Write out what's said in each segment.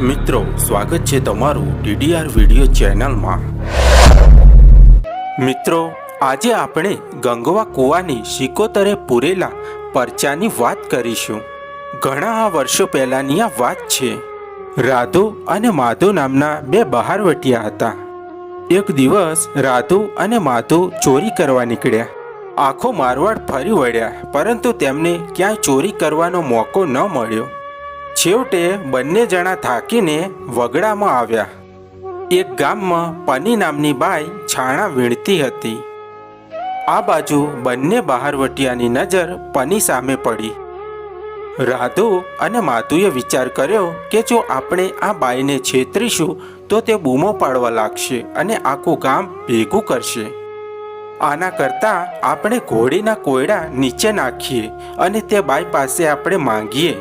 મિત્રો, સ્વાગત છે તમારું ડીડીઆર વીડિયો ચેનલમાં. મિત્રો, આજે આપણે ગંગવા કૂવાની શિકોતરે પૂરેલા પરચાની વાત કરીશું. ઘણા વર્ષો પહેલાંની આ વાત છે. રાધુ અને માધુ નામના બે બહારવટિયા હતા. એક દિવસ રાધુ અને માધુ ચોરી કરવા નીકળ્યા. આખો મારવાડ ફરી વળ્યા, પરંતુ તેમને ક્યાંય ચોરી કરવાનો મોકો ન મળ્યો. છેવટે બંને જણા થાકીને વગડામાં આવ્યા. એક ગામમાં પની નામની બાઈ છાણા વીણતી હતી. આ બાજુ બંને બહારવટિયાની નજર પની સામે પડી. રાધુ અને માધુએ વિચાર કર્યો કે જો આપણે આ બાઈને છેતરીશું, તો તે બૂમો પાડવા લાગશે અને આખું ગામ ભેગું કરશે. આના કરતાં આપણે ઘોડીના કોયડા નીચે નાખીએ અને તે બાઈ પાસે આપણે માંગીએ.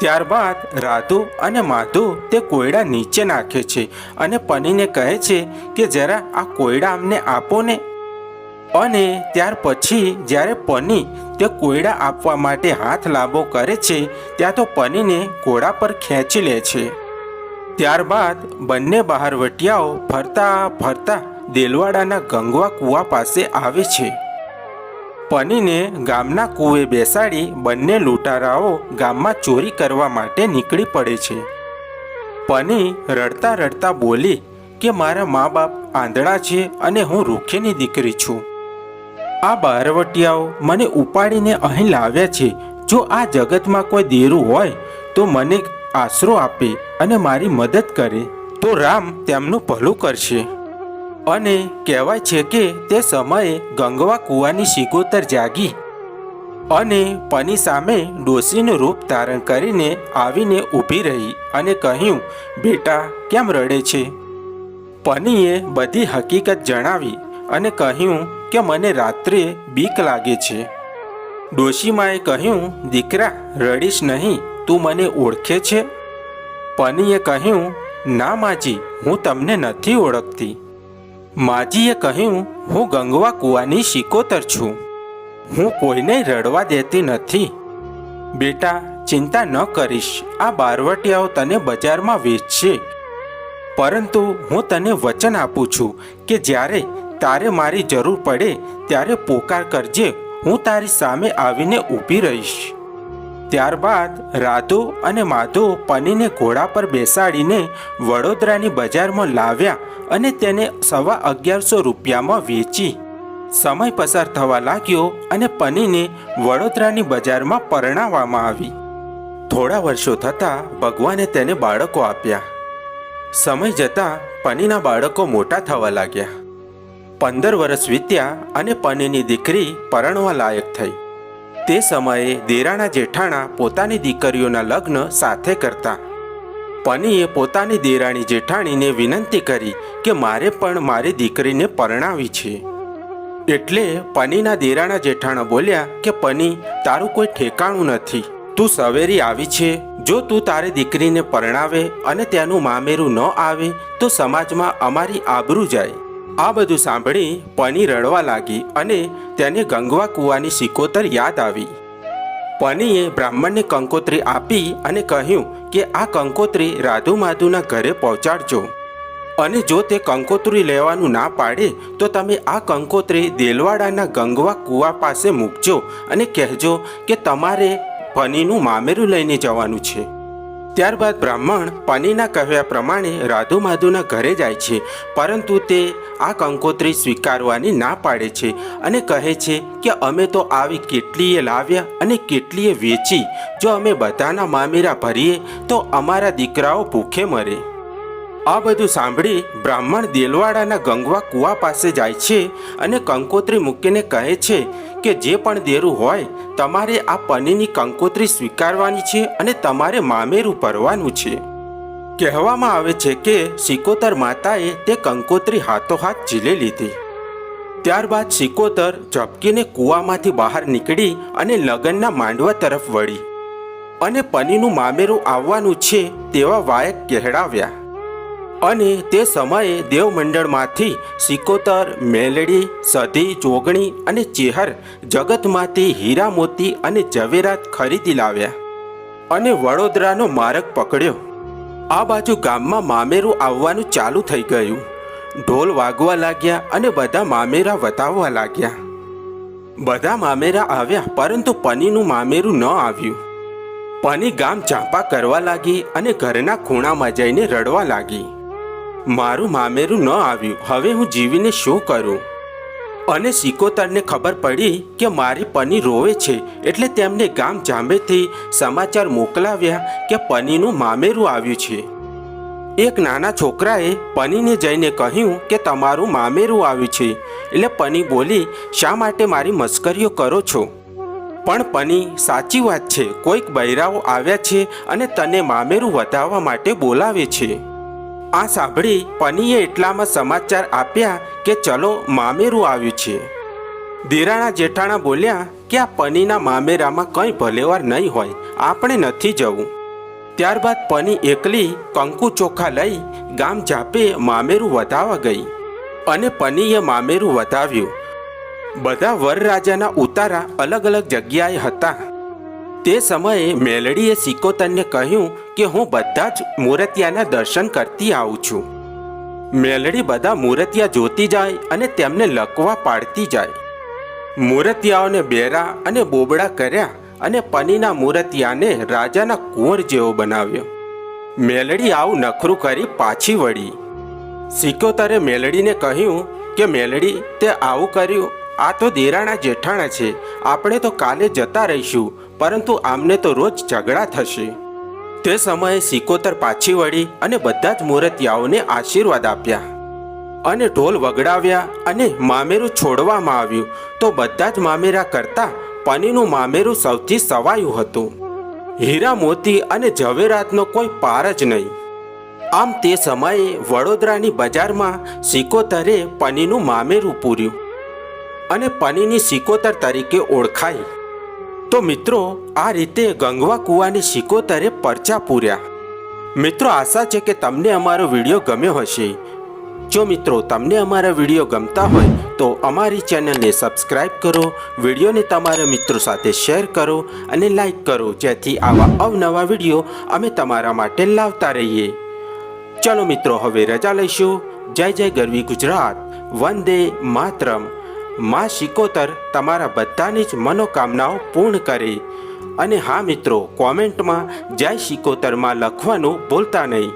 ત્યારબાદ રાધુ અને માધુ તે કોયડા નીચે નાખે છે અને પનીને કહે છે કે, જરા આ કોયડા અમને આપો ને. અને ત્યાર પછી જ્યારે પની તે કોયડા આપવા માટે હાથ લાંબો કરે છે, ત્યાં તો પનીને ઘોડા પર ખેંચી લે છે. ત્યારબાદ બંને બહારવટિયાઓ ફરતા ફરતા દેલવાડાના ગંગવા કૂવા પાસે આવે છે. પનીને ગામના કૂવે બેસાડી બંને લૂંટારાઓ ગામમાં ચોરી કરવા માટે નીકળી પડે છે. પની રડતા રડતા બોલી કે મારા મા બાપ આંધળા છે અને હું રૂખેની દીકરી છું. આ બારવટિયાઓ મને ઉપાડીને અહીં લાવ્યા છે. જો આ જગતમાં કોઈ દેરું હોય તો મને આશરો આપે અને મારી મદદ કરે. તો રામ તેમનું ભલું કરશે. અને કહેવાય છે કે તે સમયે ગંગવા કૂવાની સિકોતર જાગી અને પની સામે ડોશીનું રૂપ ધારણ કરીને આવીને ઊભી રહી અને કહ્યું, બેટા, કેમ રડે છે? પનીએ બધી હકીકત જણાવી અને કહ્યું કે મને રાત્રે બીક લાગે છે. ડોશીમાએ કહ્યું, દીકરા, રડીશ નહીં, તું મને ઓળખે છે? પનીએ કહ્યું, ના માજી, હું તમને નથી ઓળખતી. માજીએ કહ્યું, હું ગંગવા કૂવાની શિકોતર છું. હું કોઈને રડવા દેતી નથી. બેટા, ચિંતા ન કરીશ. આ બારવટિયાઓ તને બજારમાં વેચશે. પરંતુ હું તને વચન આપું છું કે જ્યારે તારે મારી જરૂર પડે, ત્યારે પોકાર કરજે. હું તારી સામે આવીને ઊભી રહીશ. ત્યારબાદ રાધો અને માધો પનીને ઘોડા પર બેસાડીને વડોદરાની બજારમાં લાવ્યા. અને તેને સવા અગિયારસો રૂપિયામાં વેચી. સમય પસાર થવા લાગ્યો અને પનીને વડોદરાની બજારમાં પરણાવવામાં આવી. થોડા વર્ષો થતાં ભગવાને તેને બાળકો આપ્યા. સમય જતાં પનીના બાળકો મોટા થવા લાગ્યા. પંદર વર્ષ વીત્યા અને પનીની દીકરી પરણવા લાયક થઈ. તે સમયે દેરાણા જેઠાણા પોતાની દીકરીઓના લગ્ન સાથે કરતા. પનીએ પોતાની દેરાણી જેઠાણીને વિનંતી કરી કે મારે પણ મારી દીકરીને પરણાવી છે. એટલે પનીના દેરાણા જેઠાણા બોલ્યા કે, પની, તારું કોઈ ઠેકાણું નથી. તું સવેરી આવી છે. જો તું તારી દીકરીને પરણાવે અને તેનું મામેરું ન આવે, તો સમાજમાં અમારી આબરૂ જાય. આ બધું સાંભળી પની રડવા લાગી અને તેને ગંગવા કૂવાની સિકોતર યાદ આવી. પનીએ બ્રાહ્મણને કંકોત્રી આપી અને કહ્યું કે આ કંકોત્રી રાધુ માધુના ઘરે પહોંચાડજો. અને જો તે કંકોત્રી લેવાનું ના પાડે, તો તમે આ કંકોત્રી દેલવાડાના ગંગવા કૂવા પાસે મૂકજો અને કહેજો કે તમારે પનીનું મામેરું લઈને જવાનું છે. ત્યારબાદ બ્રાહ્મણ પનીના કહ્યા પ્રમાણે રાધુ માધુના ઘરે જાય છે, પરંતુ તે આ કંકોત્રી સ્વીકારવાની ના પાડે છે અને કહે છે કે અમે તો આવી કેટલીએ લાવ્યા અને કેટલીએ વેચી, જો અમે બધાના મામેરા ભરીએ, તો અમારા દીકરાઓ ભૂખે મરે. આ બધું સાંભળી બ્રાહ્મણ દેલવાડાના ગંગવા કૂવા પાસે જાય છે અને કંકોત્રી મૂકીને કહે છે કે જે પણ દેરું હોય, તમારે આ પનીની કંકોત્રી સ્વીકારવાની છે અને તમારે મામેરું ભરવાનું છે. કહેવામાં આવે છે કે સિકોતર માતાએ તે કંકોત્રી હાથોહાથ ઝીલી લીધી. ત્યારબાદ સિકોતર ઝપકીને કૂવામાંથી બહાર નીકળી અને લગનના માંડવા તરફ વળી અને પનીનું મામેરું આવવાનું છે તેવા વાયક કહેડાવ્યા. અને તે સમયે દેવમંડળમાંથી સિકોતર, મેલડી, સધી જોગણી અને ચેહર જગતમાંથી હીરા મોતી અને ઝવેરાત ખરીદી લાવ્યા અને વડોદરાનો માર્ગ પકડ્યો. આ બાજુ ગામમાં મામેરું આવવાનું ચાલુ થઈ ગયું. ઢોલ વાગવા લાગ્યા અને બધા મામેરા વતાવવા લાગ્યા. બધા મામેરા આવ્યા, પરંતુ પનીનું મામેરું ન આવ્યું. પની ગામ ચાંપા કરવા લાગી અને ઘરના ખૂણામાં જઈને રડવા લાગી. મારું મામેરું ન આવ્યું. હવે હું જીવીને શું કરું? અને સિકોતરને ખબર પડી કે મારી પની રોવે છે, એટલે તેમને ગામ જાંબેથી સમાચાર મોકલાવ્યા કે પનીનું મામેરું આવ્યું છે. એક નાના છોકરાએ પનીને જઈને કહ્યું કે તમારું મામેરું આવ્યું છે, એટલે પની બોલી, શા માટે મારી મસ્કરીઓ કરો છો? પણ પની, સાચી વાત છે, કોઈક બૈરાઓ આવ્યા છે અને તને મામેરું વધાવવા માટે બોલાવે છે. આ સાંભળી પનીએ એટલામાં સમાચાર આપ્યા કે ચલો મામેરું આવ્યું છે. દેરાણા જેઠાણા બોલ્યા કે આ પનીના મામેરામાં કંઈ ભલેવાર નહીં હોય, આપણે નથી જવું. ત્યારબાદ પની એકલી કંકુ ચોખા લઈ ગામ જાપે મામેરું વધાવવા ગઈ અને પનીએ મામેરું વધાવ્યું. બધા વરરાજાના ઉતારા અલગ અલગ જગ્યાએ હતા. તે સમયે મેલડીએ સિકોતરને કહ્યું કે હું બધા જ મૂર્તિયાના દર્શન કરતી આવું છું. મેલડી બધા મૂર્તિયા જોતી જાય અને તેમને લકવા પાડતી જાય. મૂર્તિયાઓને બેરા અને બોબડા કર્યા અને પનીના મૂર્તિયાને રાજાના કુંવર જેવો બનાવ્યો. મેલડી આવું નખરું કરી પાછી વળી. સિકોતરે મેલડીને કહ્યું કે, મેલડી, તે આવું કર્યું આ તો દેરાણા જેઠાણા છે. આપણે તો કાલે જતા રહીશું, પરંતુ આમને તો રોજ ઝઘડા થશે. તે સમયે સિકોતર પાછી વળી અને બધા જ મૂર્તિયાઓને આશીર્વાદ આપ્યા. અને ઢોલ વગડાવ્યા અને મામેરું છોડવામાં આવ્યું. તો બધા જ મામેરા કરતા પનીનું મામેરું સૌથી સવાયું હતું. હીરા મોતી અને ઝવેરાતનો કોઈ પાર જ નહીં. આમ તે સમયે વડોદરાની બજારમાં સિકોતરે પનીનું મામેરું પૂર્યું. અને પાણીની સિકોતર તરીકે ઓળખાઈ તો મિત્રો, આ રીતે ગંગવા કૂવાની સિકોતરે પરચા પૂર્યા. મિત્રો, આશા છે કે તમને અમારો વીડિયો ગમ્યો હશે. જો મિત્રો, તમને અમારા વીડિયો ગમતા હોય, તો અમારી ચેનલને સબસ્ક્રાઇબ કરો, વિડીયોને તમારા મિત્રો સાથે શેર કરો અને લાઈક કરો, જેથી આવા અવનવા વીડિયો અમે તમારા માટે લાવતા રહીએ. ચલો મિત્રો, હવે રજા લઈશું. જય જય ગરવી ગુજરાત. વંદે માતરમ. માં શિકોતર તમારા બધાની જ મનોકામનાઓ પૂર્ણ કરે. અને હા મિત્રો, કોમેન્ટમાં જય શિકોતરમાં લખવાનું ભૂલતા નહીં.